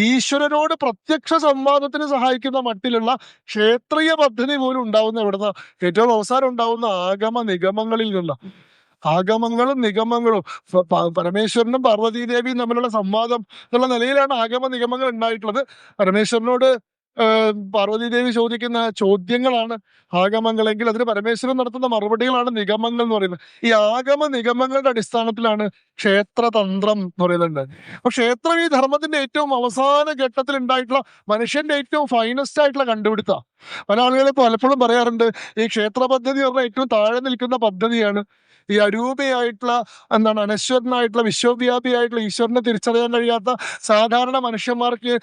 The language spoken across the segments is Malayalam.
ഈശ്വരനോട് പ്രത്യക്ഷ സംവാദത്തിന് സഹായിക്കുന്ന മട്ടിലുള്ള ക്ഷേത്രീയ പദ്ധതി പോലും ഉണ്ടാവുന്ന എവിടുന്ന? ഏറ്റവും അവസാനം ഉണ്ടാവുന്ന ആഗമ നിഗമങ്ങളിൽ നിന്ന. ആഗമങ്ങളും നിഗമങ്ങളും. പരമേശ്വരനും പാർവതീദേവിയും തമ്മിലുള്ള സംവാദം എന്നുള്ള നിലയിലാണ് ആഗമ നിഗമങ്ങൾ ഉണ്ടായിട്ടുള്ളത്. പരമേശ്വരനോട് പാർവതീദേവി ചോദിക്കുന്ന ചോദ്യങ്ങളാണ് ആഗമങ്ങളെങ്കിൽ അതിന് പരമേശ്വരൻ നടത്തുന്ന മറുപടികളാണ് നിഗമങ്ങൾ എന്ന് പറയുന്നത്. ഈ ആഗമ നിഗമങ്ങളുടെ അടിസ്ഥാനത്തിലാണ് ക്ഷേത്രതന്ത്രം എന്ന് പറയുന്നുണ്ട് അപ്പൊ ക്ഷേത്രം ഈ ധർമ്മത്തിന്റെ ഏറ്റവും അവസാന ഘട്ടത്തിൽ ഉണ്ടായിട്ടുള്ള മനുഷ്യന്റെ ഏറ്റവും ഫൈനസ്റ്റ് ആയിട്ടുള്ള കണ്ടുപിടുത്ത. പല ആളുകളും പലപ്പോഴും പറയാറുണ്ട് ഈ ക്ഷേത്ര പദ്ധതി പറഞ്ഞാൽ ഏറ്റവും താഴെ നിൽക്കുന്ന പദ്ധതിയാണ്. ഈ അരൂപയായിട്ടുള്ള എന്താണ് അനശ്വരനായിട്ടുള്ള വിശ്വവ്യാപിയായിട്ടുള്ള ഈശ്വരനെ തിരിച്ചറിയാൻ കഴിയാത്ത സാധാരണ മനുഷ്യന്മാർക്ക്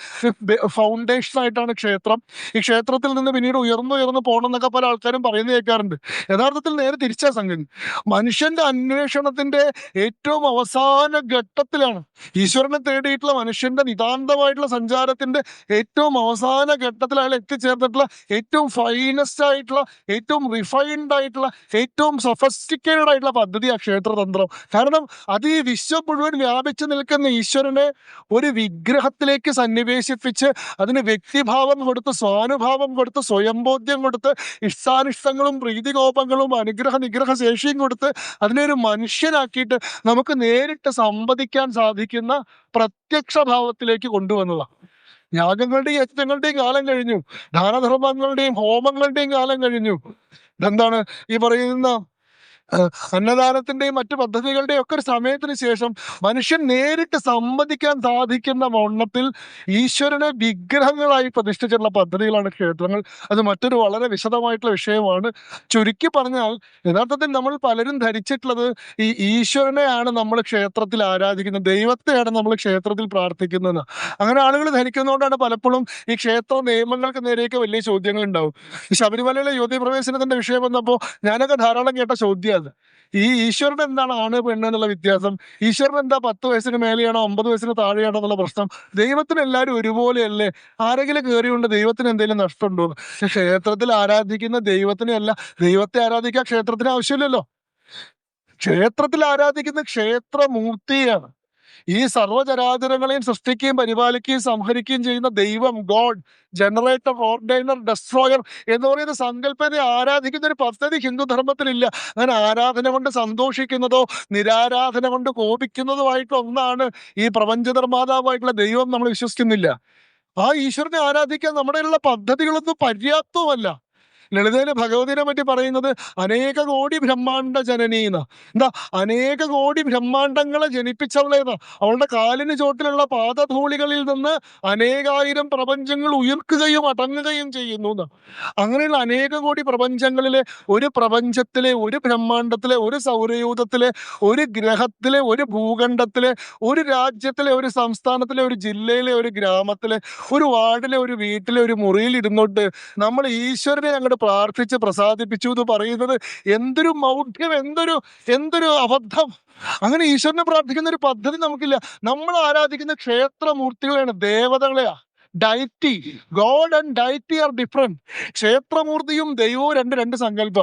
ഫൗണ്ടേഷൻ ആയിട്ടാണ് ക്ഷേത്രം. ഈ ക്ഷേത്രത്തിൽ നിന്ന് പിന്നീട് ഉയർന്നു ഉയർന്നു പോകണം എന്നൊക്കെ പല ആൾക്കാരും പറയുന്നത് കേൾക്കാറുണ്ട്. യഥാർത്ഥത്തിൽ നേരെ തിരിച്ചാ സംഗതി. മനുഷ്യന്റെ അന്വേഷണത്തിന്റെ ഏറ്റവും അവസാന ഘട്ടത്തിലാണ് ഈശ്വരനെ തേടിയിട്ടുള്ള മനുഷ്യന്റെ നിതാന്തമായിട്ടുള്ള സഞ്ചാരത്തിന്റെ ഏറ്റവും അവസാന ഘട്ടത്തിൽ അയാൾ എത്തിച്ചേർന്നിട്ടുള്ള ഏറ്റവും ഫൈനസ്റ്റ് ആയിട്ടുള്ള ഏറ്റവും റിഫൈൻഡ് ആയിട്ടുള്ള ഏറ്റവും സൊഫസ്റ്റിക്കേറ്റഡ് ആയിട്ടുള്ള പദ്ധതിയാണ് ക്ഷേത്രതന്ത്രം. കാരണം അത് ഈ വിശ്വം മുഴുവൻ വ്യാപിച്ചു നിൽക്കുന്ന ഈശ്വരനെ ഒരു വിഗ്രഹത്തിലേക്ക് സന്നിവേശിപ്പിച്ച് അതിന് വ്യക്തിഭാവം കൊടുത്ത് സ്വാനുഭാവം കൊടുത്ത് സ്വയംബോധ്യം കൊടുത്ത് ഇഷ്ടാനിഷ്ടങ്ങളും പ്രീതികോപങ്ങളും അനുഗ്രഹ നിഗ്രഹ ശേഷിയും കൊടുത്ത് അതിനെ ഒരു മനുഷ്യനാക്കിയിട്ട് നമുക്ക് നേരിട്ട് സംവദിക്കാൻ സാധിക്കുന്ന പ്രത്യക്ഷ ഭാവത്തിലേക്ക് കൊണ്ടുവന്നതാണ്. യാഗങ്ങളുടെയും യജ്ഞങ്ങളുടെയും കാലം കഴിഞ്ഞു. ദാനധർമ്മങ്ങളുടെയും ഹോമങ്ങളുടെയും കാലം കഴിഞ്ഞു. എന്താണ് ഈ പറയുന്ന അന്നദാനത്തിന്റെയും മറ്റു പദ്ധതികളുടെയും ഒക്കെ ഒരു സമയത്തിന് ശേഷം മനുഷ്യൻ നേരിട്ട് സംവദിക്കാൻ സാധിക്കുന്ന വണ്ണത്തിൽ ഈശ്വരനെ വിഗ്രഹങ്ങളായി പ്രതിഷ്ഠിച്ചിട്ടുള്ള പദ്ധതികളാണ് ക്ഷേത്രങ്ങൾ. അത് മറ്റൊരു വളരെ വിശദമായിട്ടുള്ള വിഷയമാണ്. ചുരുക്കി പറഞ്ഞാൽ യഥാർത്ഥത്തിൽ നമ്മൾ പലരും ധരിച്ചിട്ടുള്ളത് ഈ ഈശ്വരനെയാണ് നമ്മൾ ക്ഷേത്രത്തിൽ ആരാധിക്കുന്നത്. ദൈവത്തെയാണ് നമ്മൾ ക്ഷേത്രത്തിൽ പ്രാർത്ഥിക്കുന്നത്. അങ്ങനെ ആളുകൾ ധരിക്കുന്നതുകൊണ്ടാണ് പലപ്പോഴും ഈ ക്ഷേത്ര നിയമങ്ങൾക്ക് നേരെയൊക്കെ വലിയ ചോദ്യങ്ങൾ ഉണ്ടാവും. ശബരിമലയിലെ യുവതി പ്രവേശനത്തിന്റെ വിഷയം വന്നപ്പോൾ ഞാനൊക്കെ ധാരാളം കേട്ട ചോദ്യം അത് ഈ ഈശ്വരൻ എന്താണ് ആണ് പെണ്ണ് എന്നുള്ള വ്യത്യാസം. ഈശ്വരൻ എന്താ പത്ത് വയസ്സിന് മേലെയാണോ അമ്പത് വയസ്സിന് താഴെയാണോ എന്നുള്ള പ്രശ്നം. ദൈവത്തിന് എല്ലാവരും ഒരുപോലെയല്ലേ? ആരെങ്കിലും കയറിയുണ്ട് ദൈവത്തിന് എന്തെങ്കിലും നഷ്ടമുണ്ടോ. പക്ഷെ ക്ഷേത്രത്തിൽ ആരാധിക്കുന്ന ദൈവത്തിനെ അല്ല ദൈവത്തെ ആരാധിക്കാൻ ക്ഷേത്രത്തിന് ആവശ്യമില്ലല്ലോ. ക്ഷേത്രത്തിൽ ആരാധിക്കുന്ന ക്ഷേത്രമൂർത്തിയാണ്. ഈ സർവചരാചരങ്ങളെയും സൃഷ്ടിക്കുകയും പരിപാലിക്കുകയും സംഹരിക്കുകയും ചെയ്യുന്ന ദൈവം ഗോഡ് ജനറേറ്റർ ഓർഡൈനർ ഡെസ്ട്രോയർ എന്ന് പറയുന്ന സങ്കല്പത്തെ ആരാധിക്കുന്ന ഒരു പദ്ധതി ഹിന്ദു ധർമ്മത്തിലില്ല. അങ്ങനെ ആരാധന കൊണ്ട് സന്തോഷിക്കുന്നതോ നിരാരാധന കൊണ്ട് കോപിക്കുന്നതോ ഒന്നാണ് ഈ പ്രപഞ്ച നിർമ്മാതാവായിട്ടുള്ള ദൈവം നമ്മൾ വിശ്വസിക്കുന്നില്ല. ആ ഈശ്വരനെ ആരാധിക്കാൻ നമ്മുടെ ഉള്ള പദ്ധതികളൊന്നും പര്യാപ്തവുമല്ല. ലളിതയിലെ ഭഗവതിനെ പറ്റി പറയുന്നത് അനേക കോടി ബ്രഹ്മാണ്ട ജനനീന എന്താ? അനേക കോടി ബ്രഹ്മാണ്ടങ്ങളെ ജനിപ്പിച്ചവളേന്ന് അവളുടെ കാലിന് ചോട്ടിലുള്ള പാദധൂളികളിൽ നിന്ന് അനേകായിരം പ്രപഞ്ചങ്ങൾ ഉയർക്കുകയും അടങ്ങുകയും ചെയ്യുന്നു എന്ന് അങ്ങനെയുള്ള അനേക കോടി പ്രപഞ്ചങ്ങളിലെ ഒരു പ്രപഞ്ചത്തിലെ ഒരു ബ്രഹ്മാണ്ടത്തിലെ ഒരു സൗരയൂഥത്തിലെ ഒരു ഗ്രഹത്തിലെ ഒരു ഭൂഖണ്ഡത്തിലെ ഒരു രാജ്യത്തിലെ ഒരു സംസ്ഥാനത്തിലെ ഒരു ജില്ലയിലെ ഒരു ഗ്രാമത്തിലെ ഒരു വാർഡിലെ ഒരു വീട്ടിലെ ഒരു മുറിയിൽ ഇരുന്നോട്ട് നമ്മൾ ഈശ്വരനെ അങ്ങോട്ട് പ്രാർത്ഥിച്ച് പ്രസാദിപ്പിച്ചു എന്ന് പറയുന്നത് എന്തൊരു മൗഢ്യം എന്തൊരു എന്തൊരു അബദ്ധം. അങ്ങനെ ഈശ്വരനെ പ്രാർത്ഥിക്കുന്ന ഒരു പദ്ധതി നമുക്കില്ല. നമ്മൾ ആരാധിക്കുന്ന ക്ഷേത്രമൂർത്തികളെയാണ് ദേവതകളെയാ deity god and deity are different ക്ഷേത്രമൂർത്തിയും ദൈവവും രണ്ട് രണ്ട് സങ്കല്പ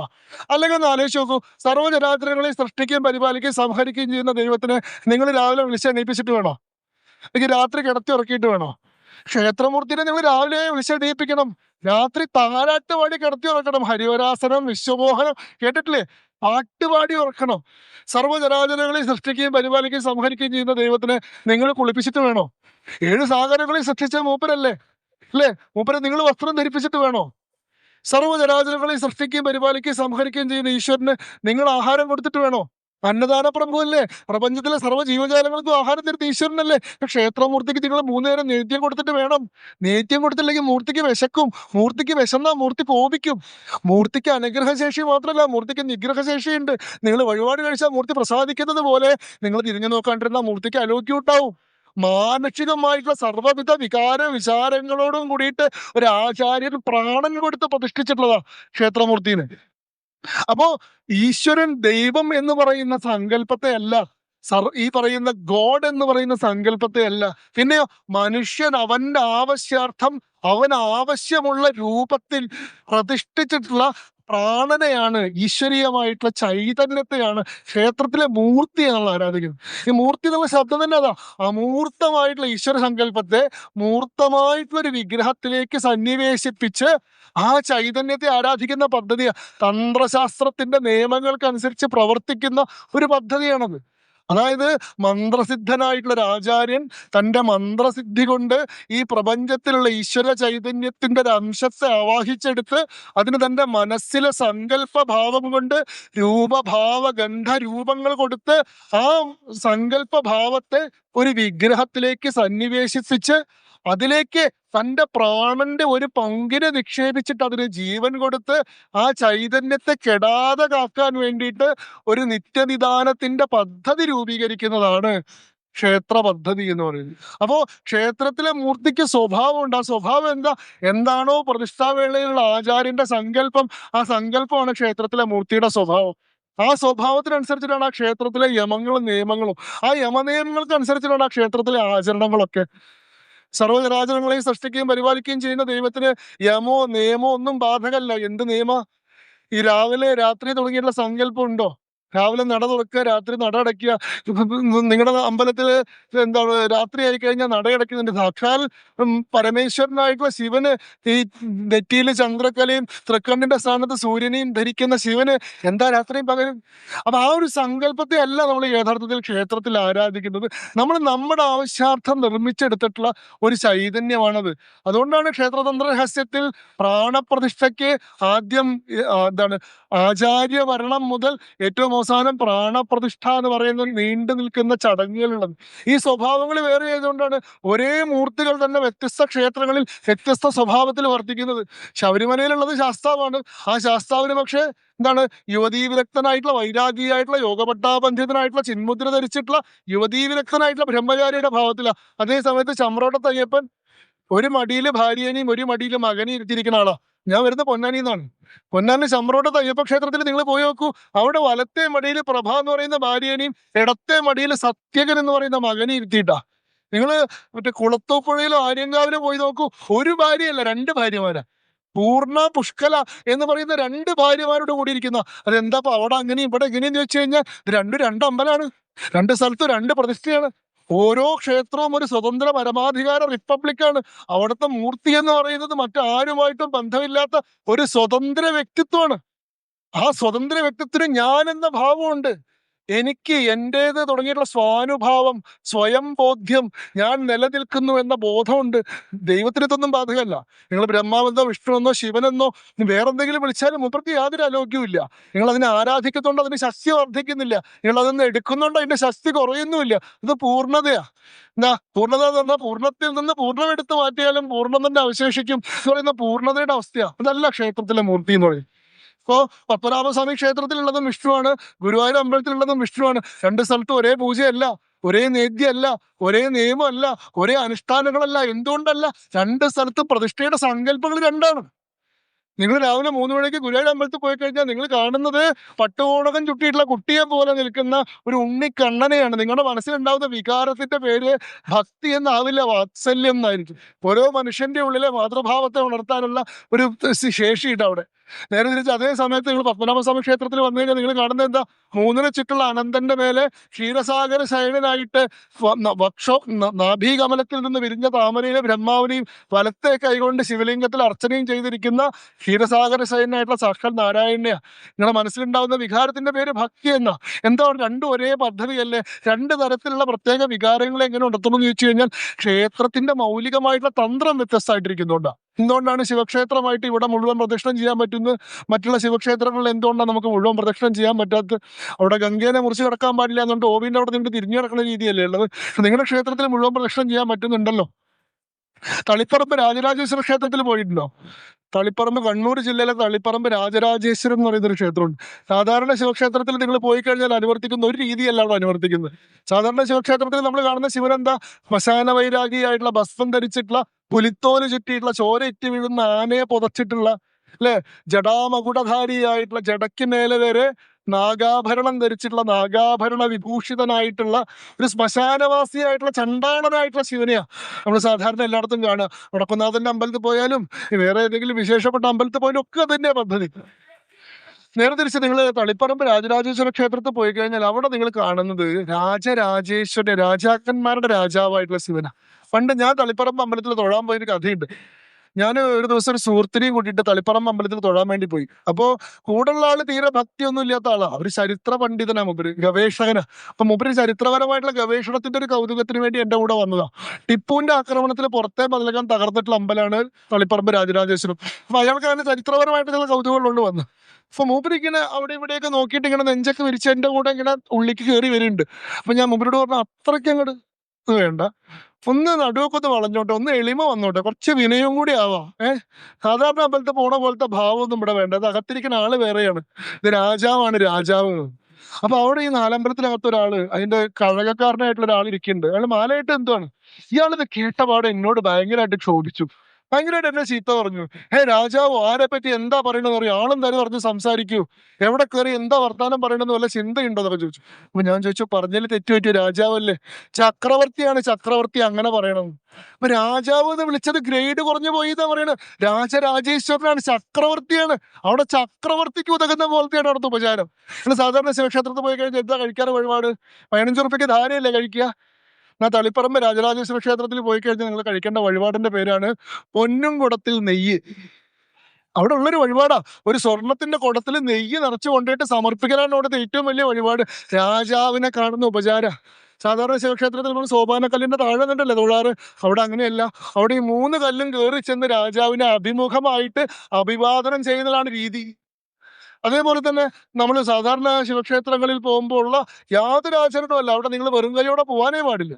അല്ലെങ്കിൽ ഒന്ന് ആലോചിച്ച് നോക്കൂ. സർവചരാചരങ്ങളെ സൃഷ്ടിക്കുകയും പരിപാലിക്കുകയും സംഹരിക്കുകയും ചെയ്യുന്ന ദൈവത്തിന് നിങ്ങൾ രാവിലെ വിളിച്ച് എണീപ്പിച്ചിട്ട് വേണോ? അല്ലെങ്കിൽ രാത്രി കിടത്തി ഉറക്കിയിട്ട് വേണോ? ക്ഷേത്രമൂർത്തിനെ നിങ്ങൾ രാവിലെ വിളിച്ചെണീപ്പിക്കണം രാത്രി താരാട്ട് പാടി കിടത്തി ഉറക്കണം. ഹരിവരാസനം വിശ്വമോഹനം കേട്ടിട്ടില്ലേ? പാട്ടുപാടി ഉറക്കണം. സർവചരാചരങ്ങളെ സൃഷ്ടിക്കുകയും പരിപാലിക്കുകയും സംഹരിക്കുകയും ചെയ്യുന്ന ദൈവത്തിന് നിങ്ങൾ കുളിപ്പിച്ചിട്ട് വേണോ? ഏഴ് സാഗരങ്ങളെ സൃഷ്ടിച്ച മൂപ്പരല്ലേ? അല്ലേ? മൂപ്പരെ നിങ്ങൾ വസ്ത്രം ധരിപ്പിച്ചിട്ട് വേണോ? സർവചരാചരങ്ങളെ സൃഷ്ടിക്കുകയും പരിപാലിക്കുകയും സംഹരിക്കുകയും ചെയ്യുന്ന ഈശ്വരന് നിങ്ങൾ ആഹാരം കൊടുത്തിട്ട് വേണോ? അന്നദാന പ്രഭു അല്ലേ പ്രപഞ്ചത്തിലെ സർവ ജീവജാലങ്ങൾക്കും ആഹാരം തരുന്ന ഈശ്വരനല്ലേ ക്ഷേത്രമൂർത്തിക്ക് നിങ്ങൾ മൂന്ന് നേരം നേദ്യം കൊടുത്തിട്ട് വേണം. നേദ്യം കൊടുത്തില്ലെങ്കിൽ മൂർത്തിക്ക് വിശക്കും. മൂർത്തിക്ക് വിശന്നാ മൂർത്തി കോപിക്കും. മൂർത്തിക്ക് അനുഗ്രഹശേഷി മാത്രമല്ല മൂർത്തിക്ക് നിഗ്രഹശേഷിയുണ്ട്. നിങ്ങൾ വഴിപാട് കഴിച്ചാൽ മൂർത്തി പ്രസാദിക്കുന്നത് പോലെ നിങ്ങൾ തിരിഞ്ഞു നോക്കാണ്ടിരുന്ന മൂർത്തിക്ക് അലോക്യൂട്ടാവും മാനസികമായിട്ടുള്ള സർവവിധ വികാര വിചാരങ്ങളോടും കൂടിയിട്ട് ഒരു ആചാര്യൻ പ്രാണൻ കൊടുത്ത് പ്രതിഷ്ഠിച്ചിട്ടുള്ളതാ ക്ഷേത്രമൂർത്തിനെ. അപ്പോ ഈശ്വരൻ ദൈവം എന്ന് പറയുന്ന സങ്കല്പത്തെ അല്ല സർ ഈ പറയുന്ന ഗോഡ് എന്ന് പറയുന്ന സങ്കല്പത്തെ അല്ല പിന്നെയോ മനുഷ്യൻ അവന്റെ ആവശ്യാർത്ഥം അവൻ ആവശ്യമുള്ള രൂപത്തിൽ പ്രതിഷ്ഠിച്ചിട്ടുള്ള പ്രാണനെയാണ് ഈശ്വരീയമായിട്ടുള്ള ചൈതന്യത്തെയാണ് ക്ഷേത്രത്തിലെ മൂർത്തിയാണല്ലോ ആരാധിക്കുന്നത്. ഈ മൂർത്തി എന്നുള്ള ശബ്ദം തന്നെ അതാ അമൂർത്തമായിട്ടുള്ള ഈശ്വര സങ്കല്പത്തെ മൂർത്തമായിട്ടുള്ള ഒരു വിഗ്രഹത്തിലേക്ക് സന്നിവേശിപ്പിച്ച് ആ ചൈതന്യത്തെ ആരാധിക്കുന്ന പദ്ധതിയാണ് തന്ത്രശാസ്ത്രത്തിന്റെ നിയമങ്ങൾക്കനുസരിച്ച് പ്രവർത്തിക്കുന്ന ഒരു പദ്ധതിയാണത്. അതായത് മന്ത്രസിദ്ധനായിട്ടുള്ള ഒരു ആചാര്യൻ തന്റെ മന്ത്രസിദ്ധി കൊണ്ട് ഈ പ്രപഞ്ചത്തിലുള്ള ഈശ്വര ചൈതന്യത്തിന്റെ ഒരു അംശത്തെ ആവാഹിച്ചെടുത്ത് അതിന് തന്റെ മനസ്സിലെ സങ്കല്പ ഭാവം കൊണ്ട് രൂപഭാവ ഗന്ധ രൂപങ്ങൾ കൊടുത്ത് ആ സങ്കല്പ ഭാവത്തെ ഒരു വിഗ്രഹത്തിലേക്ക് സന്നിവേശിപ്പിച്ച് അതിലേക്ക് തന്റെ പ്രാണന്റെ ഒരു പങ്കിനെ നിക്ഷേപിച്ചിട്ട് അതിന് ജീവൻ കൊടുത്ത് ആ ചൈതന്യത്തെ കെടാതെ കാക്കാൻ വേണ്ടിയിട്ട് ഒരു നിത്യനിദാനത്തിന്റെ പദ്ധതി രൂപീകരിക്കുന്നതാണ് ക്ഷേത്ര പദ്ധതി എന്ന് പറയുന്നത്. അപ്പോ ക്ഷേത്രത്തിലെ മൂർത്തിക്ക് സ്വഭാവം ഉണ്ട് ആ സ്വഭാവം എന്താ? എന്താണോ പ്രതിഷ്ഠാവേളയിലുള്ള ആചാര്യന്റെ സങ്കല്പം. ആ സങ്കല്പമാണ് ക്ഷേത്രത്തിലെ മൂർത്തിയുടെ സ്വഭാവം. ആ സ്വഭാവത്തിനനുസരിച്ചിട്ടാണ് ആ ക്ഷേത്രത്തിലെ യമങ്ങളും നിയമങ്ങളും. ആ യമനിയമങ്ങൾക്ക് അനുസരിച്ചിട്ടാണ് ആ ക്ഷേത്രത്തിലെ ആചരണങ്ങളൊക്കെ. സർവചരാചരങ്ങളെയും സൃഷ്ടിക്കുകയും പരിപാലിക്കുകയും ചെയ്യുന്ന ദൈവത്തിന് യമോ നിയമോ ഒന്നും ബാധകല്ല എന്ത് നിയമ ഈ രാവിലെ രാത്രി തുടങ്ങിയിട്ടുള്ള സങ്കല്പം ഉണ്ടോ? രാവിലെ നട തുറക്കുക രാത്രി നട അടയ്ക്കുക. നിങ്ങളുടെ അമ്പലത്തിൽ എന്താണ് രാത്രി ആയി കഴിഞ്ഞാൽ നട അടയ്ക്കുന്നുണ്ട്. സാക്ഷാൽ പരമേശ്വരനായിട്ടുള്ള ശിവന് ഈ നെറ്റിയിൽ ചന്ദ്രക്കലയും തൃക്കണ്ണിന്റെ സ്ഥാനത്ത് സൂര്യനെയും ധരിക്കുന്ന ശിവന് എന്താ രാത്രിയും പകലും? അപ്പൊ ആ ഒരു സങ്കല്പത്തെ അല്ല നമ്മൾ യഥാർത്ഥത്തിൽ ക്ഷേത്രത്തിൽ ആരാധിക്കുന്നത്. നമ്മൾ നമ്മുടെ ആവശ്യാർത്ഥം നിർമ്മിച്ചെടുത്തിട്ടുള്ള ഒരു ചൈതന്യമാണത്. അതുകൊണ്ടാണ് ക്ഷേത്രതന്ത്ര രഹസ്യത്തിൽ പ്രാണപ്രതിഷ്ഠയ്ക്ക് ആദ്യം എന്താണ് ആചാര്യ ആചാര്യഭരണം മുതൽ ഏറ്റവും അവസാനം പ്രാണപ്രതിഷ്ഠ എന്ന് പറയുന്ന നീണ്ടു നിൽക്കുന്ന ചടങ്ങുകളുള്ളത് ഈ സ്വഭാവങ്ങൾ വേറെ ആയതുകൊണ്ടാണ് ഒരേ മൂർത്തികൾ തന്നെ വ്യത്യസ്ത ക്ഷേത്രങ്ങളിൽ വ്യത്യസ്ത സ്വഭാവത്തിൽ വർദ്ധിക്കുന്നത് ശബരിമലയിലുള്ളത് ശാസ്താവാണ്. ആ ശാസ്താവിന് പക്ഷേ എന്താണ്? യുവതീ വിരക്തനായിട്ടുള്ള വൈരാഗിയായിട്ടുള്ള യോഗപട്ടാബന്ധിതനായിട്ടുള്ള ചിന്മുദ്ര ധരിച്ചിട്ടുള്ള യുവതീ വിരക്തനായിട്ടുള്ള ബ്രഹ്മചാരിയുടെ ഭാവത്തില. അതേ സമയത്ത് ചമ്രോട്ടത്തയ്യപ്പൻ ഒരു മടിയിൽ ഭാര്യനെയും ഒരു മടിയിൽ മകനെയും ഇരുത്തിയിരിക്കുന്ന ആളാ. ഞാൻ വരുന്ന പൊന്നാനി എന്നാണ്. പൊന്നാനി ചമ്രോട്ടത്ത് അയ്യപ്പ ക്ഷേത്രത്തിൽ നിങ്ങൾ പോയി നോക്കൂ. അവിടെ വലത്തെ മടിയിൽ പ്രഭ എന്ന് പറയുന്ന ഭാര്യനെയും ഇടത്തെ മടിയിൽ സത്യകൻ എന്ന് പറയുന്ന മകനെ ഇരുത്തിയിട്ടാ. നിങ്ങൾ മറ്റേ കുളത്തോപ്പുഴയിലോ ആര്യങ്കാവിലോ പോയി നോക്കൂ. ഒരു ഭാര്യയല്ല രണ്ട് ഭാര്യമാരാ. പൂർണ പുഷ്കല എന്ന് പറയുന്ന രണ്ട് ഭാര്യമാരോട് കൂടിയിരിക്കുന്ന. അതെന്താ അവിടെ അങ്ങനെയും ഇവിടെ എങ്ങനെയെന്ന് വെച്ച് കഴിഞ്ഞാൽ രണ്ടും രണ്ട് അമ്പലാണ് രണ്ട് സ്ഥലത്തും രണ്ട് പ്രതിഷ്ഠയാണ്. ഓരോ ക്ഷേത്രവും ഒരു സ്വതന്ത്ര പരമാധികാര റിപ്പബ്ലിക്കാണ്. അവിടുത്തെ മൂർത്തി എന്ന് പറയുന്നത് മറ്റാരുമായിട്ടും ബന്ധമില്ലാത്ത ഒരു സ്വതന്ത്ര വ്യക്തിത്വമാണ്. ആ സ്വതന്ത്ര വ്യക്തിത്വത്തിന് ഞാൻ എന്ന ഭാവമുണ്ട്. എനിക്ക് എന്റേത് തുടങ്ങിയിട്ടുള്ള സ്വാനുഭാവം സ്വയം ബോധ്യം ഞാൻ നിലനിൽക്കുന്നു എന്ന ബോധമുണ്ട്. ദൈവത്തിന് ഇതൊന്നും ബാധകമല്ല. നിങ്ങൾ ബ്രഹ്മാവെന്നോ വിഷ്ണുവെന്നോ ശിവനെന്നോ വേറെ വേറെന്തെങ്കിലും വിളിച്ചാലും മുപ്പത്തി യാതൊരു അലോക്യവും ഇല്ല നിങ്ങൾ അതിനെ ആരാധിക്കത്തോണ്ട് അതിന് ശക്തി വർദ്ധിക്കുന്നില്ല. നിങ്ങൾ അതൊന്ന് എടുക്കുന്നുണ്ട് അതിന്റെ ശക്തി കുറയുന്നുമില്ല. ഇത് പൂർണതയാ. എന്നാ പൂർണത എന്ന് പറഞ്ഞാൽ പൂർണത്തിൽ നിന്ന് പൂർണം എടുത്ത് മാറ്റിയാലും പൂർണം തന്നെ അവശേഷിക്കും. എന്ന് പറയുന്ന പൂർണതയുടെ അവസ്ഥയാണ് അതല്ല ക്ഷേത്രത്തിലെ മൂർത്തി എന്ന് പറയും. ഇപ്പോ പത്മനാഭസ്വാമി ക്ഷേത്രത്തിലുള്ളതും വിഷ്ണുവാണ് ഗുരുവായൂർ അമ്പലത്തിലുള്ളതും വിഷ്ണുവാണ്. രണ്ട് സ്ഥലത്തും ഒരേ പൂജയല്ല ഒരേ നേദ്യമല്ല ഒരേ നിയമമല്ല ഒരേ അനുഷ്ഠാനങ്ങളല്ല. എന്തുകൊണ്ടല്ല? രണ്ട് സ്ഥലത്ത് പ്രതിഷ്ഠയുടെ സങ്കല്പങ്ങൾ രണ്ടാണ്. നിങ്ങൾ രാവിലെ മൂന്ന് മണിക്ക് ഗുരുവായൂർ അമ്പലത്തിൽ പോയി കഴിഞ്ഞാൽ നിങ്ങൾ കാണുന്നത് പട്ടുപോണകം ചുട്ടിയിട്ടുള്ള കുട്ടിയെ പോലെ നിൽക്കുന്ന ഒരു ഉണ്ണിക്കണ്ണനെയാണ്. നിങ്ങളുടെ മനസ്സിലുണ്ടാവുന്ന വികാരത്തിന്റെ പേര് ഭക്തി എന്നാവില്ല വാത്സല്യം എന്നായിരിക്കും. ഓരോ മനുഷ്യന്റെ ഉള്ളിലെ മാതൃഭാവത്തെ ഉണർത്താനുള്ള ഒരു ശേഷിയുണ്ട് അവിടെ. നേരെ തിരിച്ച് അതേ സമയത്ത് നിങ്ങൾ പത്മനാഭസ്വാമി ക്ഷേത്രത്തിൽ വന്നു കഴിഞ്ഞാൽ നിങ്ങൾ കാണുന്നത് എന്താ? മൂന്നര ചുറ്റുള്ള അനന്തന്റെ മേലെ ക്ഷീരസാഗര ശയനായിട്ട് വക്ഷോ നാഭീകമലത്തിൽ നിന്ന് വിരിഞ്ഞ താമരയിലെ ബ്രഹ്മാവിനെയും വലത്തെ കൈകൊണ്ട് ശിവലിംഗത്തിൽ അർച്ചനയും ചെയ്തിരിക്കുന്ന ക്ഷീരസാഗര ശയനായിട്ടുള്ള സാക്ഷാൽ നാരായണനെയാ. നിങ്ങളുടെ മനസ്സിലുണ്ടാവുന്ന വികാരത്തിന്റെ പേര് ഭക്തി എന്ന. എന്താ രണ്ടും ഒരേ പദ്ധതിയല്ലേ? രണ്ട് തരത്തിലുള്ള പ്രത്യേക വികാരങ്ങളെ എങ്ങനെ ഉണർത്തണം എന്ന് ചോദിച്ചു കഴിഞ്ഞാൽ ക്ഷേത്രത്തിന്റെ മൗലികമായിട്ടുള്ള തന്ത്രം വ്യത്യസ്തമായിട്ടിരിക്കുന്നുണ്ടാ. എന്തുകൊണ്ടാണ് ശിവക്ഷേത്രമായിട്ട് ഇവിടെ മുഴുവൻ പ്രദക്ഷിണം ചെയ്യാൻ പറ്റുന്നത്? മറ്റുള്ള ശിവക്ഷേത്രങ്ങളിൽ എന്തുകൊണ്ടാണ് നമുക്ക് മുഴുവൻ പ്രദക്ഷിണം ചെയ്യാൻ പറ്റാത്ത അവിടെ ഗംഗേനെ മുറിച്ച് കിടക്കാൻ പാടില്ല എന്നുകൊണ്ട് ഓവിന്റെ അവിടെ നിന്ന് തിരിഞ്ഞു കിടക്കുന്ന രീതിയല്ലേ ഉള്ളത്? നിങ്ങളുടെ ക്ഷേത്രത്തിൽ മുഴുവൻ പ്രദക്ഷിണം ചെയ്യാൻ പറ്റുന്നുണ്ടല്ലോ. തളിപ്പറമ്പ് രാജരാജേശ്വര ക്ഷേത്രത്തിൽ പോയിട്ടുണ്ടോ? തളിപ്പറമ്പ് കണ്ണൂർ ജില്ലയിലെ തളിപ്പറമ്പ് രാജരാജേശ്വരം എന്ന് പറയുന്ന ഒരു ക്ഷേത്രമുണ്ട്. സാധാരണ ശിവക്ഷേത്രത്തിൽ നിങ്ങൾ പോയി കഴിഞ്ഞാൽ അനുവർത്തിക്കുന്ന ഒരു രീതിയല്ല അവിടെ അനുവർത്തിക്കുന്നത്. സാധാരണ ശിവക്ഷേത്രത്തിൽ നമ്മൾ കാണുന്ന ശിവനെന്താ? ശ്മശാന വൈരാഗിയായിട്ടുള്ള വസ്ത്രം ധരിച്ചിട്ടുള്ള പുലിത്തോൽ ചുറ്റിയിട്ടുള്ള ചോര ഇറ്റി വീഴുന്ന ആനയെ പുതച്ചിട്ടുള്ള അല്ലെ? ജടാമകുടധാരിയായിട്ടുള്ള ജടയ്ക്ക് മേലെ വരെ നാഗാഭരണം ധരിച്ചിട്ടുള്ള നാഗാഭരണ വിഭൂഷിതനായിട്ടുള്ള ഒരു ശ്മശാനവാസിയായിട്ടുള്ള ചണ്ടാളനായിട്ടുള്ള ശിവനെയാണ് നമ്മൾ സാധാരണ എല്ലായിടത്തും കാണുക. വടക്കുന്നാഥന്റെ അമ്പലത്തിൽ പോയാലും വേറെ ഏതെങ്കിലും വിശേഷപ്പെട്ട അമ്പലത്തിൽ പോയാലും ഒക്കെ തന്നെ പദ്ധതി. നേരെ തിരിച്ച് നിങ്ങൾ തളിപ്പറമ്പ് രാജരാജേശ്വര ക്ഷേത്രത്തിൽ പോയി കഴിഞ്ഞാൽ അവിടെ നിങ്ങൾ കാണുന്നത് രാജരാജേശ്വര രാജാക്കന്മാരുടെ രാജാവായിട്ടുള്ള ശിവന. പണ്ട് ഞാൻ തളിപ്പറമ്പ് അമ്പലത്തിൽ തൊഴാൻ പോയൊരു കഥയുണ്ട്. ഞാൻ ഒരു ദിവസം ഒരു സുഹൃത്തിനെയും കൂട്ടിയിട്ട് തളിപ്പറമ്പ് അമ്പലത്തിൽ തൊഴാൻ വേണ്ടി പോയി. അപ്പോ കൂടുള്ള ആൾ തീരെ ഭക്തിയൊന്നും ഇല്ലാത്ത ആളാ. ഒരു ചരിത്ര പണ്ഡിതനാ മുബര് ഗവേഷകനാ. അപ്പൊ മുബര് ചരിത്രപരമായിട്ടുള്ള ഗവേഷണത്തിന്റെ ഒരു കൗതുകത്തിന് വേണ്ടി എന്റെ കൂടെ വന്നതാ. ടിപ്പുവിന്റെ ആക്രമണത്തിൽ പുറത്തെ മതിലകം തകർന്നിട്ടുള്ള അമ്പലമാണ് തളിപ്പറമ്പ് രാജരാജേശ്വരം അപ്പൊ അയാൾക്ക് അങ്ങനെ ചരിത്രപരമായിട്ട് ചില കൗതുകങ്ങളുണ്ട് വന്ന്. അപ്പൊ മൂപ്പര് ഇങ്ങനെ അവിടെ ഇവിടെയൊക്കെ നോക്കിയിട്ട് ഇങ്ങനെ നെഞ്ചൊക്കെ വിരിച്ച് എന്റെ കൂടെ ഇങ്ങനെ ഉള്ളിക്ക് കയറി വരുന്നുണ്ട് അപ്പൊ ഞാൻ മൂപ്പരോട് പറഞ്ഞു അത്രയ്ക്ക് അങ്ങോട്ട് വേണ്ട. ഒന്ന് നടുവൊക്കെ ഒന്ന് വളഞ്ഞോട്ടെ ഒന്ന് എളിമ വന്നോട്ടെ. കുറച്ച് വിനയവും കൂടി ആവാം. ഏഹ് സാധാരണ അമ്പലത്തിൽ പോണ പോലത്തെ ഭാവമൊന്നും ഇവിടെ വേണ്ട. അത് അകത്തിരിക്കുന്ന ആൾ വേറെയാണ്. ഇത് രാജാവാണ് രാജാവ്. അപ്പൊ അവിടെ ഈ നാലമ്പലത്തിനകത്ത് ഒരാൾ അതിന്റെ കഴകക്കാരനായിട്ടുള്ള ഒരാൾ ഇരിക്കുന്നുണ്ട്. അയാൾ മാലയിട്ട് എന്തുവാണ്? ഇയാളിത് കേട്ടപാട് എന്നോട് ഭയങ്കരമായിട്ട് ചോദിച്ചു ഭയങ്കരമായിട്ട് എന്നെ ചീത്ത പറഞ്ഞു. ഏ രാജാവ് ആരെ പറ്റി എന്താ പറയണെന്ന് പറയും. ആളും തന്നെ പറഞ്ഞ് സംസാരിക്കൂ. എവിടെ കയറി എന്താ വർത്താനം പറയണെന്ന് വല്ല ചിന്തയുണ്ടോ? എന്നൊക്കെ ചോദിച്ചു. അപ്പൊ ഞാൻ ചോദിച്ചു പറഞ്ഞതിൽ തെറ്റു പറ്റിയ? രാജാവല്ലേ? ചക്രവർത്തിയാണ് ചക്രവർത്തി അങ്ങനെ പറയണം അപ്പൊ രാജാവ് എന്ന് വിളിച്ചത് ഗ്രേഡ് കുറഞ്ഞു പോയി എന്നാ പറയണത് രാജരാജേശ്വരനാണ് ചക്രവർത്തിയാണ്. അവിടെ ചക്രവർത്തിക്ക് ഉതകുന്ന പോലത്തെയാണ് അവിടുത്തെ ഉപചാരം. സാധാരണ ശിവക്ഷേത്രത്തിൽ പോയി കഴിഞ്ഞാൽ എന്താ കഴിക്കാറ് ഒരുപാട് പതിനഞ്ച് റുപ്യക്ക് ധാരയല്ലേ കഴിക്കുക? എന്നാ തളിപ്പറമ്പ് രാജരാജേശ്വര ക്ഷേത്രത്തിൽ പോയി കഴിഞ്ഞാൽ നിങ്ങൾ കഴിക്കേണ്ട വഴിപാടിന്റെ പേരാണ് പൊന്നും കുടത്തിൽ നെയ്യ്. അവിടെ ഉള്ളൊരു വഴിപാടാ. ഒരു സ്വർണത്തിന്റെ കുടത്തിൽ നെയ്യ് നിറച്ചു കൊണ്ടുപോയിട്ട് സമർപ്പിക്കലാണ് അവിടുത്തെ ഏറ്റവും വലിയ വഴിപാട്. രാജാവിനെ കാണുന്ന ഉപചാര. സാധാരണ ശിവക്ഷേത്രത്തിൽ നമ്മൾ സോപാനക്കല്ലിന്റെ താഴെ നിന്നല്ലേ തൊഴാറ്? അവിടെ അങ്ങനെയല്ല. അവിടെ ഈ മൂന്ന് കല്ലും കയറി ചെന്ന് രാജാവിനെ അഭിമുഖമായിട്ട് അഭിവാദനം ചെയ്യുന്നതാണ് രീതി. അതേപോലെ തന്നെ നമ്മൾ സാധാരണ ശിവക്ഷേത്രങ്ങളിൽ പോകുമ്പോൾ ഉള്ള യാതൊരു ആചരണവും അല്ല. അവിടെ നിങ്ങൾ വെറും കൈയോടെ പോകാനേ പാടില്ല.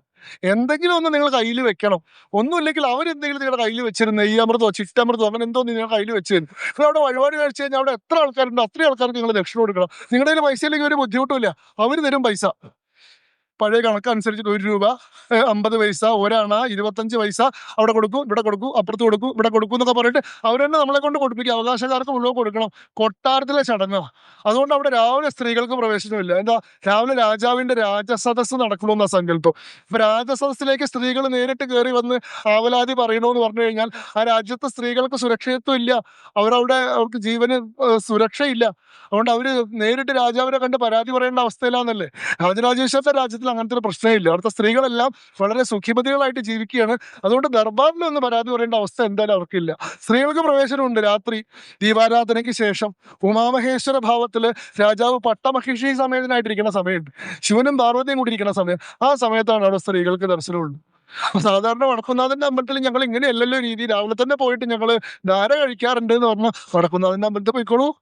എന്തെങ്കിലും ഒന്ന് നിങ്ങൾ കയ്യിൽ വെക്കണം. ഒന്നുമില്ലെങ്കിൽ അവരെന്തെങ്കിലും നിങ്ങളുടെ കയ്യിൽ വെച്ചിരുന്നു നെയ്യമൃതോ ചിറ്റമൃതോ അങ്ങനെ എന്തോ നിങ്ങളുടെ കയ്യിൽ വെച്ചിരുന്നു നിങ്ങൾ അവിടെ വഴിപാട് കഴിച്ചു കഴിഞ്ഞാൽ അവിടെ എത്ര ആൾക്കാരുണ്ടോ അത്രയും ആൾക്കാർക്ക് നിങ്ങൾ ദക്ഷിണ കൊടുക്കണം. നിങ്ങളുടെ കയ്യിൽ പൈസ ഇല്ലെങ്കിൽ ഒരു ബുദ്ധിമുട്ടില്ല അവർ തരും പൈസ. പഴയ കണക്കനുസരിച്ചിട്ട് ഒരു രൂപ അമ്പത് പൈസ ഒരണ ഇരുപത്തഞ്ച് പൈസ അവിടെ കൊടുക്കും ഇവിടെ കൊടുക്കും അപ്പുറത്ത് കൊടുക്കും ഇവിടെ കൊടുക്കും എന്നൊക്കെ പറഞ്ഞിട്ട് അവർ തന്നെ നമ്മളെ കൊണ്ട് കൊടുപ്പിക്കും. അവകാശക്കാർക്ക് മുഴുവൻ കൊടുക്കണം. കൊട്ടാരത്തിലെ ചടങ്ങാണ് അതുകൊണ്ട് അവിടെ രാവിലെ സ്ത്രീകൾക്ക് പ്രവേശനമില്ല. എന്താ? രാവിലെ രാജാവിന്റെ രാജസദസ് നടക്കണമെന്ന സങ്കല്പം. അപ്പൊ രാജസദസ്സിലേക്ക് സ്ത്രീകൾ നേരിട്ട് കയറി വന്ന് ആവലാതി പറയണമെന്ന് പറഞ്ഞു കഴിഞ്ഞാൽ ആ രാജ്യത്തെ സ്ത്രീകൾക്ക് സുരക്ഷിതത്വം ഇല്ല. അവരവിടെ അവർക്ക് ജീവന് സുരക്ഷയില്ല. അതുകൊണ്ട് അവർ നേരിട്ട് രാജാവിനെ കണ്ട് പരാതി പറയേണ്ട അവസ്ഥയിലാന്നല്ലേ? രാജരാജേശ്വരത്തെ രാജ്യത്തിൽ അങ്ങനത്തെ ഒരു പ്രശ്നമില്ല. അവിടുത്തെ സ്ത്രീകളെല്ലാം വളരെ സുഖിമതികളായിട്ട് ജീവിക്കുകയാണ്. അതുകൊണ്ട് ദർബാറിൽ ഒന്ന് പരാതി പറയേണ്ട അവസ്ഥ എന്തായാലും അവർക്കില്ല. സ്ത്രീകൾക്ക് പ്രവേശനമുണ്ട് രാത്രി. ദീപാരാധനയ്ക്ക് ശേഷം ഉമാമഹേശ്വര ഭാവത്തിൽ രാജാവ് പട്ടമഹിഷി സമേതനായിട്ടിരിക്കുന്ന സമയമുണ്ട്. ശിവനും പാർവതിയും കൂടി ഇരിക്കുന്ന സമയം. ആ സമയത്താണ് അവിടെ സ്ത്രീകൾക്ക് ദർശനമുള്ളത് അപ്പൊ സാധാരണ വടക്കുന്നാഥന്റെ അമ്പലത്തിൽ ഞങ്ങൾ ഇങ്ങനെയല്ലല്ലോ രീതി. രാവിലെ തന്നെ പോയിട്ട് ഞങ്ങൾ ധാര കഴിക്കാറുണ്ട് എന്ന് പറഞ്ഞ വടക്കുന്നാഥന്റെ അമ്പലത്തിൽ പോയിക്കോളൂ.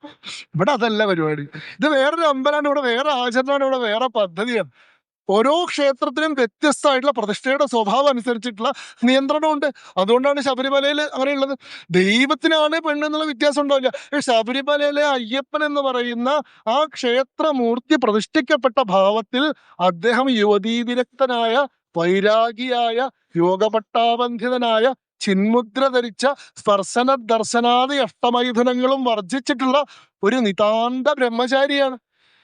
ഇവിടെ അതല്ല പരിപാടി. ഇത് വേറൊരു അമ്പലമാണ്. ഇവിടെ വേറെ ആചരണമാണ്. ഇവിടെ വേറെ പദ്ധതിയാണ്. ഓരോ ക്ഷേത്രത്തിനും വ്യത്യസ്തമായിട്ടുള്ള പ്രതിഷ്ഠയുടെ സ്വഭാവം അനുസരിച്ചിട്ടുള്ള നിയന്ത്രണമുണ്ട്. അതുകൊണ്ടാണ് ശബരിമലയിൽ അങ്ങനെയുള്ളത്. ദൈവത്തിനാണ് പെണ്ണെന്നുള്ള വ്യത്യാസം ഉണ്ടാവില്ല. ശബരിമലയിലെ അയ്യപ്പൻ എന്ന് പറയുന്ന ആ ക്ഷേത്രമൂർത്തി പ്രതിഷ്ഠിക്കപ്പെട്ട ഭാവത്തിൽ അദ്ദേഹം യുവതീ വിരക്തനായ വൈരാഗിയായ യോഗപട്ടാബന്ധിതനായ ചിന്മുദ്ര ധരിച്ച സ്പർശന ദർശനാദി അഷ്ടമൈഥുനങ്ങളും വർജിച്ചിട്ടുള്ള ഒരു നിതാന്ത ബ്രഹ്മചാരിയാണ്.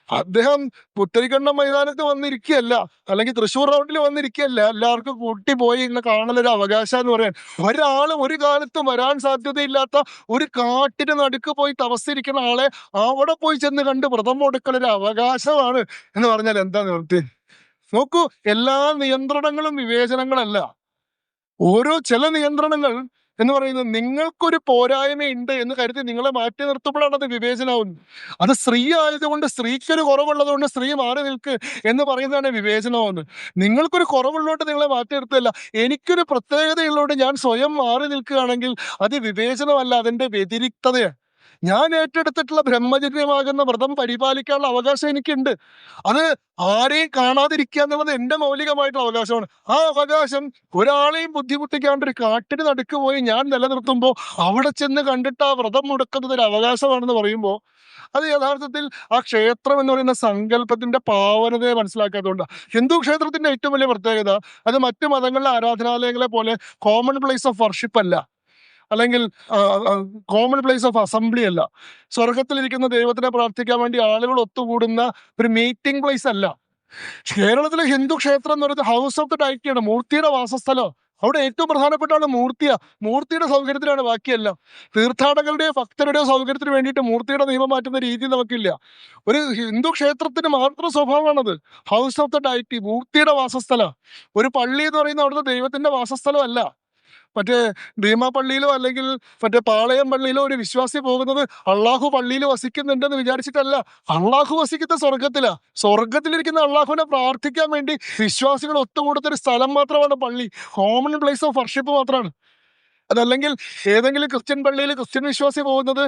അദ്ദേഹം പുത്തരിക്കണ്ണ മൈതാനത്ത് വന്നിരിക്കുകയല്ല അല്ലെങ്കിൽ തൃശ്ശൂർ റൗണ്ടിൽ വന്നിരിക്കുകയല്ല എല്ലാവർക്കും കൂട്ടി പോയി ഇന്ന് കാണലൊരു അവകാശം എന്ന് പറയാൻ. ഒരാളും ഒരു കാലത്തും വരാൻ സാധ്യതയില്ലാത്ത ഒരു കാട്ടിന് നടുക്ക് പോയി തപസ്സിരിക്കുന്ന ആളെ അവിടെ പോയി ചെന്ന് കണ്ട് വ്രതം കൊടുക്കലൊരു അവകാശമാണ് എന്ന് പറഞ്ഞാൽ എന്താ നിർത്തി നോക്കൂ എല്ലാ നിയന്ത്രണങ്ങളും വിവേചനങ്ങളല്ല. ഓരോ ചില നിയന്ത്രണങ്ങൾ എന്ന് പറയുന്നത് നിങ്ങൾക്കൊരു പോരായ്മ ഉണ്ട് എന്ന് കരുതി നിങ്ങളെ മാറ്റി നിർത്തുമ്പോഴാണ് അത് വിവേചനമാവുന്നത് അത് സ്ത്രീ ആയതുകൊണ്ട് സ്ത്രീക്കൊരു കുറവുള്ളതുകൊണ്ട് സ്ത്രീ മാറി നിൽക്ക് എന്ന് പറയുന്നതാണ് വിവേചനമാവുന്നത്. നിങ്ങൾക്കൊരു കുറവുള്ളതുകൊണ്ട് നിങ്ങളെ മാറ്റി നിർത്തുകയല്ല. എനിക്കൊരു പ്രത്യേകതയുള്ളതുകൊണ്ട് ഞാൻ സ്വയം മാറി നിൽക്കുകയാണെങ്കിൽ അത് വിവേചനമല്ല അതിന്റെ വ്യതിരിക്തതയാണ്. ഞാൻ ഏറ്റെടുത്തിട്ടുള്ള ബ്രഹ്മചര്യമാകുന്ന വ്രതം പരിപാലിക്കാനുള്ള അവകാശം എനിക്കുണ്ട്. അത് ആരെയും കാണാതിരിക്കുക എന്നുള്ളത് എന്റെ മൗലികമായിട്ടുള്ള അവകാശമാണ്. ആ അവകാശം ഒരാളെയും ബുദ്ധിമുട്ടിക്കാണ്ട് ഒരു കാട്ടിന് നടുക്ക് പോയി ഞാൻ നിലനിർത്തുമ്പോൾ അവിടെ ചെന്ന് കണ്ടിട്ട് ആ വ്രതം മുടക്കുന്നത് ഒരു അവകാശമാണെന്ന് പറയുമ്പോൾ അത് യഥാർത്ഥത്തിൽ ആ ക്ഷേത്രം എന്ന് പറയുന്ന സങ്കല്പത്തിന്റെ പാവനതയെ മനസ്സിലാക്കാത്തതുകൊണ്ടാണ് ഹിന്ദു ക്ഷേത്രത്തിന്റെ ഏറ്റവും വലിയ പ്രത്യേകത അത് മറ്റു മതങ്ങളിലെ ആരാധനാലയങ്ങളെ പോലെ കോമൺ പ്ലേസ് ഓഫ് വർഷിപ്പ് അല്ല. അല്ലെങ്കിൽ കോമൺ പ്ലേസ് ഓഫ് അസംബ്ലി അല്ല. സ്വർഗത്തിലിരിക്കുന്ന ദൈവത്തിനെ പ്രാർത്ഥിക്കാൻ വേണ്ടി ആളുകൾ ഒത്തുകൂടുന്ന ഒരു മീറ്റിംഗ് പ്ലേസ് അല്ല. കേരളത്തിലെ ഹിന്ദു ക്ഷേത്രം എന്ന് പറയുന്നത് ഹൗസ് ഓഫ് ദ ഡൈറ്റിയാണ് മൂർത്തിയുടെ വാസസ്ഥലം. അവിടെ ഏറ്റവും പ്രധാനപ്പെട്ടാണ് മൂർത്തിയ. മൂർത്തിയുടെ സൗകര്യത്തിലാണ് ബാക്കിയെല്ലാം. തീർത്ഥാടകരുടെയോ ഭക്തരുടെയോ സൗകര്യത്തിന് വേണ്ടിയിട്ട് മൂർത്തിയുടെ നിയമം മാറ്റുന്ന രീതി നമുക്കില്ല. ഒരു ഹിന്ദു ക്ഷേത്രത്തിന് മാത്രം സ്വഭാവമാണത്. ഹൗസ് ഓഫ് ദ ഡൈറ്റി മൂർത്തിയുടെ വാസസ്ഥല. ഒരു പള്ളി എന്ന് പറയുന്നത് അവിടുത്തെ ദൈവത്തിന്റെ വാസസ്ഥലമല്ല. മറ്റേ ഭീമാ പള്ളിയിലോ അല്ലെങ്കിൽ മറ്റേ പാളയം പള്ളിയിലോ ഒരു വിശ്വാസി പോകുന്നത് അള്ളാഹു പള്ളിയിൽ വസിക്കുന്നുണ്ടെന്ന് വിചാരിച്ചിട്ടല്ല. അള്ളാഹു വസിക്കുന്ന സ്വർഗത്തിലാ സ്വർഗത്തിലിരിക്കുന്ന അള്ളാഹുവിനെ പ്രാർത്ഥിക്കാൻ വേണ്ടി വിശ്വാസികൾ ഒത്തുകൂടുന്ന ഒരു സ്ഥലം മാത്രമാണ് പള്ളി. കോമൺ പ്ലേസ് ഓഫ് വർഷിപ്പ് മാത്രമാണ് അതല്ലെങ്കിൽ ഏതെങ്കിലും ക്രിസ്ത്യൻ പള്ളിയിൽ ക്രിസ്ത്യൻ വിശ്വാസി പോകുന്നത്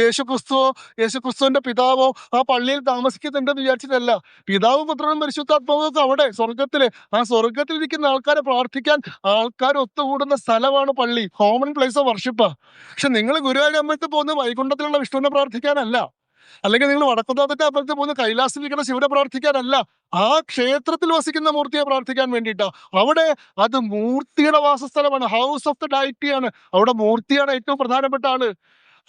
യേശു ക്രിസ്തുവോ യേശു ക്രിസ്തുവിന്റെ പിതാവോ ആ പള്ളിയിൽ താമസിക്കുന്നുണ്ടെന്ന് വിചാരിച്ചിട്ടല്ല. പിതാവും പുത്രനും പരിശുദ്ധാത്മാവും ഒക്കെ അവിടെ സ്വർഗത്തിൽ ആ സ്വർഗത്തിലിരിക്കുന്ന ആൾക്കാരെ പ്രാർത്ഥിക്കാൻ ആൾക്കാർ ഒത്തുകൂടുന്ന സ്ഥലമാണ് പള്ളി. കോമൺ പ്ലേസ് ഓഫ് വർഷിപ്പാ പക്ഷെ നിങ്ങൾ ഗുരുവായൂർ അമ്പലത്തിൽ പോകുന്നത് വൈകുണ്ഠത്തിലുള്ള വിഷ്ണുവിനെ പ്രാർത്ഥിക്കാനല്ല. അല്ലെങ്കിൽ നിങ്ങൾ വടക്കുന്നാഥന്റെ അമ്പലത്തിൽ പോകുന്ന കൈലാസത്തിരിക്കുന്ന ശിവനെ പ്രാർത്ഥിക്കാനല്ല ആ ക്ഷേത്രത്തിൽ വസിക്കുന്ന മൂർത്തിയെ പ്രാർത്ഥിക്കാൻ വേണ്ടിയിട്ടാ. അവിടെ അത് മൂർത്തിയുടെ വാസസ്ഥലമാണ് ഹൗസ് ഓഫ് ദ ഡൈറ്റി ആണ്. അവിടെ മൂർത്തിയാണ് ഏറ്റവും പ്രധാനപ്പെട്ട ആൾ.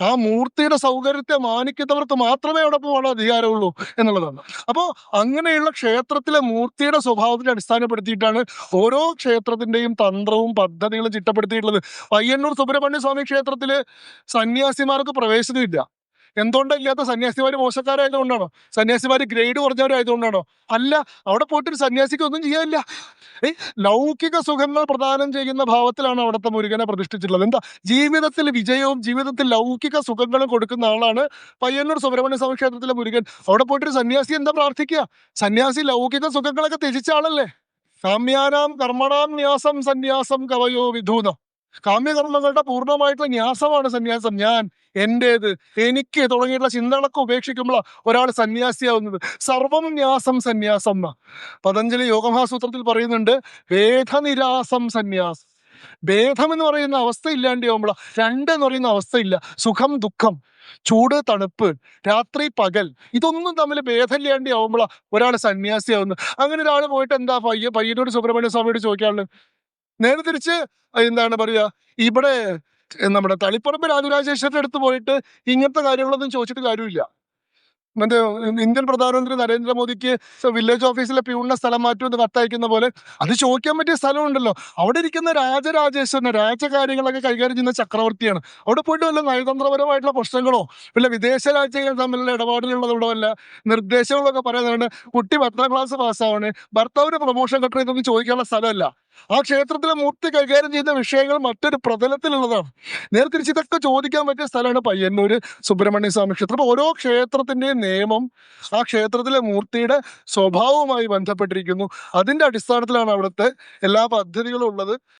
ആ മൂർത്തിയുടെ സൗകര്യത്തെ മാനിക്കുന്നവർക്ക് മാത്രമേ അവിടെ പോകാനുള്ള അധികാരമുള്ളൂ എന്നുള്ളതാണ്. അപ്പോൾ അങ്ങനെയുള്ള ക്ഷേത്രത്തിലെ മൂർത്തിയുടെ സ്വഭാവത്തെ അടിസ്ഥാനപ്പെടുത്തിയിട്ടാണ് ഓരോ ക്ഷേത്രത്തിന്റെയും തന്ത്രവും പദ്ധതികളും ചിട്ടപ്പെടുത്തിയിട്ടുള്ളത്. പയ്യന്നൂർ സുബ്രഹ്മണ്യ സ്വാമി ക്ഷേത്രത്തിൽ സന്യാസിമാർക്ക് പ്രവേശനമില്ല. എന്തുകൊണ്ടാണ് ഇല്ലാത്ത സന്യാസിമാര് മോശക്കാരായതുകൊണ്ടാണോ? സന്യാസിമാര് ഗ്രേഡ് കുറഞ്ഞവരായതുകൊണ്ടാണോ? അല്ല അവിടെ പോയിട്ട് ഒരു സന്യാസിക്ക് ഒന്നും ചെയ്യാനില്ല. ഏ ലൗകിക സുഖങ്ങൾ പ്രദാനം ചെയ്യുന്ന ഭാവത്തിലാണ് അവിടുത്തെ മുരുകനെ പ്രതിഷ്ഠിച്ചിട്ടുള്ളത്. എന്താ? ജീവിതത്തിൽ വിജയവും ജീവിതത്തിൽ ലൗകിക സുഖങ്ങളും കൊടുക്കുന്ന ആളാണ് പയ്യന്നൂർ സുബ്രഹ്മണ്യ സ്വാമി ക്ഷേത്രത്തിലെ മുരുകൻ. അവിടെ പോയിട്ട് ഒരു സന്യാസി എന്താ പ്രാർത്ഥിക്കുക? സന്യാസി ലൗകിക സുഖങ്ങളൊക്കെ ത്യജിച്ച ആളല്ലേ? കാമ്യാനാം കർമ്മണാം ന്യാസം സന്യാസം കവയോ വിധൂന. കാമ്യകർമ്മങ്ങളുടെ പൂർണമായിട്ടുള്ള ന്യാസമാണ് സന്യാസം. ഞാൻ എന്റേത്? എനിക്ക് തുടങ്ങിയിട്ടുള്ള ചിന്തകളൊക്കെ ഉപേക്ഷിക്കുമ്പോൾ ഒരാൾ സന്യാസിയാവുന്നത്. സർവം ന്യാസം സന്യാസം. പതഞ്ജലി യോഗമഹാസൂത്രത്തിൽ പറയുന്നുണ്ട് വേദനിരാസം സന്യാസം. ഭേദം എന്ന് പറയുന്ന അവസ്ഥ ഇല്ലാണ്ടാവുമ്പോൾ രണ്ട് എന്ന് പറയുന്ന അവസ്ഥയില്ല സുഖം ദുഃഖം ചൂട് തണുപ്പ് രാത്രി പകൽ. ഇതൊന്നും തമ്മിൽ ഭേദമില്ലാണ്ട് ആവുമ്പോൾ ഒരാൾ സന്യാസിയാവുന്നു അങ്ങനെ ഒരാൾ പോയിട്ട് എന്താ പയ്യ പയ്യനോട് സുബ്രഹ്മണ്യ സ്വാമിയോട് ചോദിക്കാനുള്ളത് നേരെ തിരിച്ച് എന്താണ് പറയുക ഇവിടെ നമ്മുടെ തളിപ്പറമ്പ് രാജരാജേശ്വരന്റെ അടുത്ത് പോയിട്ട് ഇങ്ങനത്തെ കാര്യങ്ങളൊന്നും ചോദിച്ചിട്ട് കാര്യമില്ല. മറ്റേ ഇന്ത്യൻ പ്രധാനമന്ത്രി നരേന്ദ്രമോദിക്ക് വില്ലേജ് ഓഫീസിലെ പ്യൂണിനെ സ്ഥലം മാറ്റുമെന്ന് കത്തയക്കുന്ന പോലെ അത് ചോദിക്കാൻ പറ്റിയ സ്ഥലമുണ്ടല്ലോ. അവിടെ ഇരിക്കുന്ന രാജരാജേശ്വരനെ രാജകാര്യങ്ങളൊക്കെ കൈകാര്യം ചെയ്യുന്ന ചക്രവർത്തിയാണ്. അവിടെ പോയിട്ട് വല്ല നയതന്ത്രപരമായിട്ടുള്ള പ്രശ്നങ്ങളോ വല്ല വിദേശ രാജ്യങ്ങൾ തമ്മിലുള്ള ഇടപാടുകളുള്ളതോ വല്ല നിർദ്ദേശങ്ങളൊക്കെ പറയുന്നുണ്ട് കുട്ടി പത്താം ക്ലാസ് പാസ്സാവണേ ഭർത്താവിന് പ്രൊമോഷൻ കിട്ടണം ഇതൊന്നും ചോദിക്കാനുള്ള സ്ഥലമല്ല. ആ ക്ഷേത്രത്തിലെ മൂർത്തി കൈകാര്യം ചെയ്യുന്ന വിഷയങ്ങൾ മറ്റൊരു പ്രതലത്തിലുള്ളതാണ്. നേരെ ഇതൊക്കെ ചോദിക്കാൻ പറ്റിയ സ്ഥലമാണ് പയ്യന്നൂര് സുബ്രഹ്മണ്യ സ്വാമി ക്ഷേത്രം. അപ്പൊ ഓരോ ക്ഷേത്രത്തിന്റെയും നിയമം ആ ക്ഷേത്രത്തിലെ മൂർത്തിയുടെ സ്വഭാവവുമായി ബന്ധപ്പെട്ടിരിക്കുന്നു. അതിന്റെ അടിസ്ഥാനത്തിലാണ് അവിടുത്തെ എല്ലാ പദ്ധതികളും ഉള്ളത്.